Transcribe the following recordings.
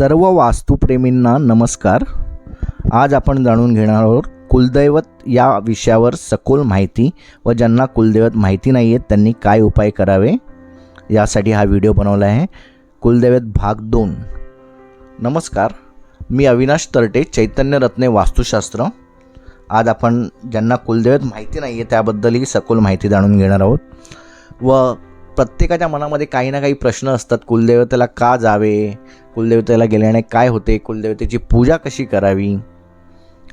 सर्व वास्तुप्रेमींना नमस्कार. आज आपण जाणून घेणार आहोत कुलदैवत या विषयावर सखोल माहिती व ज्यांना कुलदैवत माहिती नाही आहेत त्यांनी काय उपाय करावे यासाठी हा व्हिडिओ बनवला आहे. कुलदैवत भाग दोन. नमस्कार मी अविनाश तरटे चैतन्य रत्ने वास्तुशास्त्र. आज आपण ज्यांना कुलदैवत माहिती नाही आहे त्याबद्दलही सखोल माहिती जाणून घेणार आहोत. व प्रत्येकाच्या मनामध्ये काही ना काही प्रश्न असतात. कुलदेवतेला का जावे? कुलदेवतेला गेल्याने काय होते? कुलदेवतेची पूजा कशी करावी?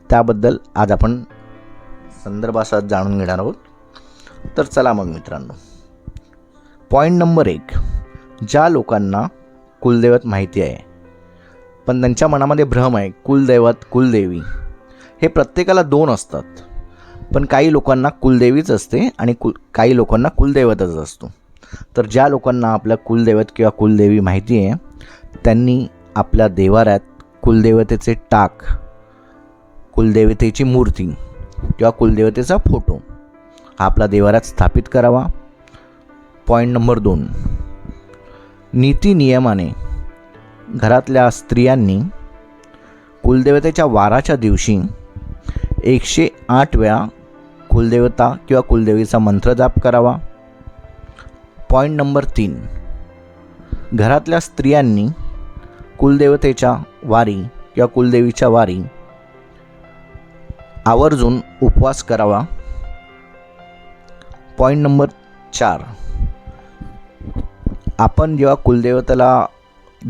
त्याबद्दल आज आपण संदर्भासात जाणून घेणार आहोत. तर चला मग मित्रांनो. पॉईंट नंबर एक. ज्या लोकांना कुलदैवत माहिती आहे पण त्यांच्या मनामध्ये भ्रम आहे कुलदैवत कुलदेवी हे प्रत्येकाला दोन असतात. पण काही लोकांना कुलदेवीच असते आणि कुल काही लोकांना कुलदैवतच असतो. तर ज्या लोकांना आपल्या कुलदैवत किंवा कुलदेवी माहिती आहे त्यांनी आपल्या देवाऱ्यात कुलदेवतेचे टाक कुलदेवतेची मूर्ती किंवा कुलदेवतेचा फोटो हा आपला देवाऱ्यात स्थापित करावा. पॉईंट नंबर दोन. नीती नियमाने घरातल्या स्त्रियांनी कुलदेवतेच्या वाराच्या दिवशी एकशे आठ वेळा कुलदेवता किंवा कुलदेवीचा मंत्रजाप करावा. पॉईंट नंबर तीन. घरातल्या स्त्रियांनी कुलदेवतेच्या वारी किंवा कुलदेवीच्या वारी आवर्जून उपवास करावा. पॉईंट नंबर चार. आपण जेव्हा कुलदेवतेला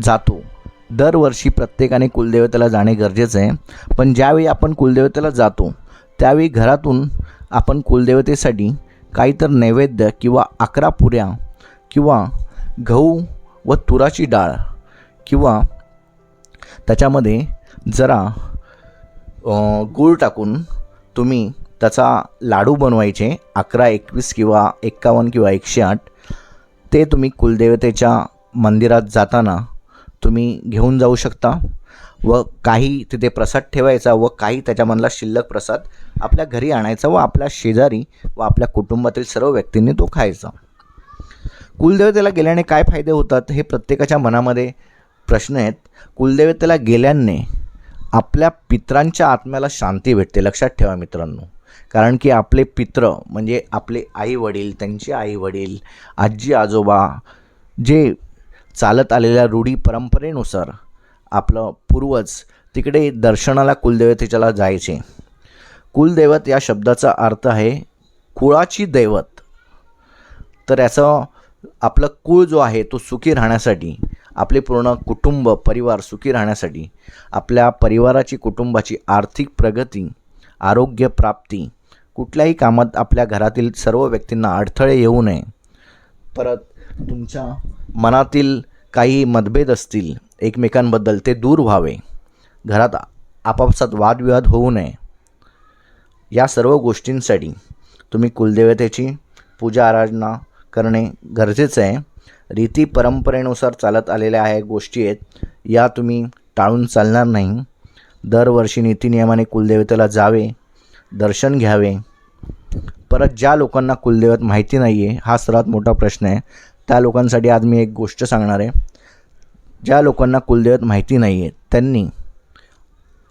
जातो दरवर्षी प्रत्येकाने कुलदेवतेला जाणे गरजेचं आहे. पण ज्यावेळी आपण कुलदेवतेला जातो त्यावेळी घरातून आपण कुलदेवतेसाठी काहीतर नैवेद्य किंवा अकरा पुऱ्या किंवा गहू व तुराची डाळ किंवा त्याच्यामध्ये जरा गूळ टाकून तुम्ही त्याचा लाडू बनवायचे अकरा एकवीस किंवा एक्कावन्न किंवा एकशे आठ. ते तुम्ही कुलदेवतेच्या मंदिरात जाताना तुम्ही घेऊन जाऊ शकता व काही तिथे प्रसाद ठेवायचा व काही त्याच्यामधला शिल्लक प्रसाद आपल्या घरी आणायचा व आपल्या शेजारी व आपल्या कुटुंबातील सर्व व्यक्तींनी तो खायचा. कुलदेवतेला गेल्याने काय फायदे होतात हे प्रत्येकाच्या मनामध्ये प्रश्न आहेत. कुलदेवतेला गेल्याने आपल्या पित्रांच्या आत्म्याला शांती भेटते. लक्षात ठेवा मित्रांनो. कारण की आपले पित्र म्हणजे आपले आई वडील त्यांचे आई वडील आजी आजोबा जे चालत आलेल्या रूढी परंपरेनुसार आपलं पूर्वज तिकडे दर्शनाला कुलदेवतेच्याला जायचे. कुलदैवत या शब्दाचा अर्थ आहे कुळाची दैवत. तर याचं आपलं कुळ जो आहे तो सुखी राहण्यासाठी आपले पूर्ण कुटुंब परिवार सुखी राहण्यासाठी आपल्या परिवाराची कुटुंबाची आर्थिक प्रगती आरोग्य प्राप्ती कुठल्याही कामात आपल्या घरातील सर्व व्यक्तींना अडथळे येऊ नये. परत तुमच्या मनातील काही मतभेद असतील एकमेकांबद्दल ते दूर व्हावे. घरात आपापसात वादविवाद होऊ नये. या सर्व गोष्टींसाठी तुम्ही कुलदेवतेची पूजा आराधना करणे गरजेचं आहे. रीती परंपरेनुसार चालत आलेल्या आहे गोष्टी आहेत. या तुम्ही टाळून चालणार नाही. दरवर्षी नीतीनियमाने कुलदेवतेला जावे दर्शन घ्यावे. परत ज्या लोकांना कुलदेवत माहिती नाही आहे हा सर्वात मोठा प्रश्न आहे. त्या लोकांसाठी आज मी एक गोष्ट सांगणार आहे. ज्या लोकांना कुलदेवत माहिती नाही आहे त्यांनी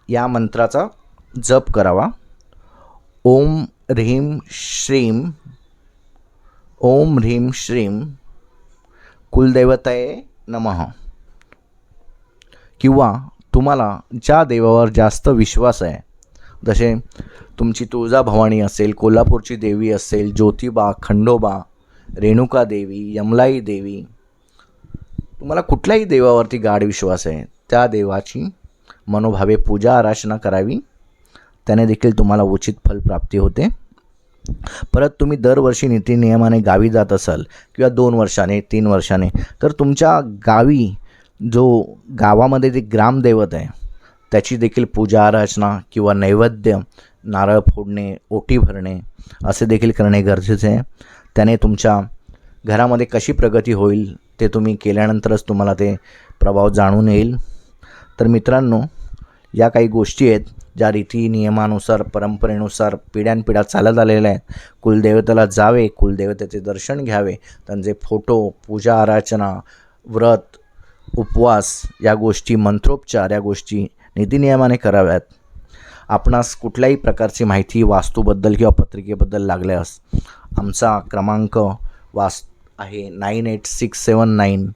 या मंत्राचा जप करावा. ओम ह्रीम श्रीम ओम ह्रीम श्रीम कुलदैवताये नमः. किंवा तुम्हाला ज्या देवावर जास्त विश्वास आहे जसे तुमची तुळजाभवानी असेल कोल्हापूरची देवी असेल ज्योतिबा खंडोबा रेणुका देवी यमलाई देवी तुम्हाला कुठल्याही देवावरती गाढ विश्वास आहे त्या देवाची मनोभावे पूजा आराधना करावी. त्याने देखील तुम्हाला उचित फलप्राप्ती होते. परत तुम्ही दरवर्षी नीतिनियमाने गावी जात असाल किंवा दोन वर्षाने तीन वर्षाने तर तुमच्या गावी जो गावामध्ये जे ग्रामदैवत आहे त्याची देखील पूजा अर्चना किंवा नैवेद्य नारळ फोडणे ओटी भरणे असे देखील करणे गरजेचे आहे. त्याने तुमच्या घरामध्ये कशी प्रगती होईल ते तुम्ही केल्यानंतरच तुम्हाला ते प्रभाव जाणून येईल. तर मित्रांनो या काही गोष्टी आहेत ज्या रीती नियमानुसार परंपरेनुसार पिढ्यानपिढ्या चालत आलेल्या आहेत. कुलदेवतेला जावे कुलदेवतेचे दर्शन घ्यावे त्यांचे फोटो पूजा अर्चना व्रत उपवास या गोष्टी मंत्रोपचार या गोष्टी नीतीनियमाने कराव्यात. आपणास कुठल्याही प्रकारची माहिती वास्तूबद्दल किंवा पत्रिकेबद्दल लागल्यास आमचा क्रमांक वास आहे nine eight six seven nine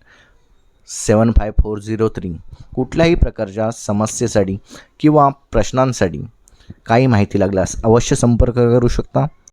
seven five four zero three कुठल्याही प्रकारच्या समस्येसाठी किंवा प्रश्नांसाठी काही माहिती लागल्यास अवश्य संपर्क करू शकता.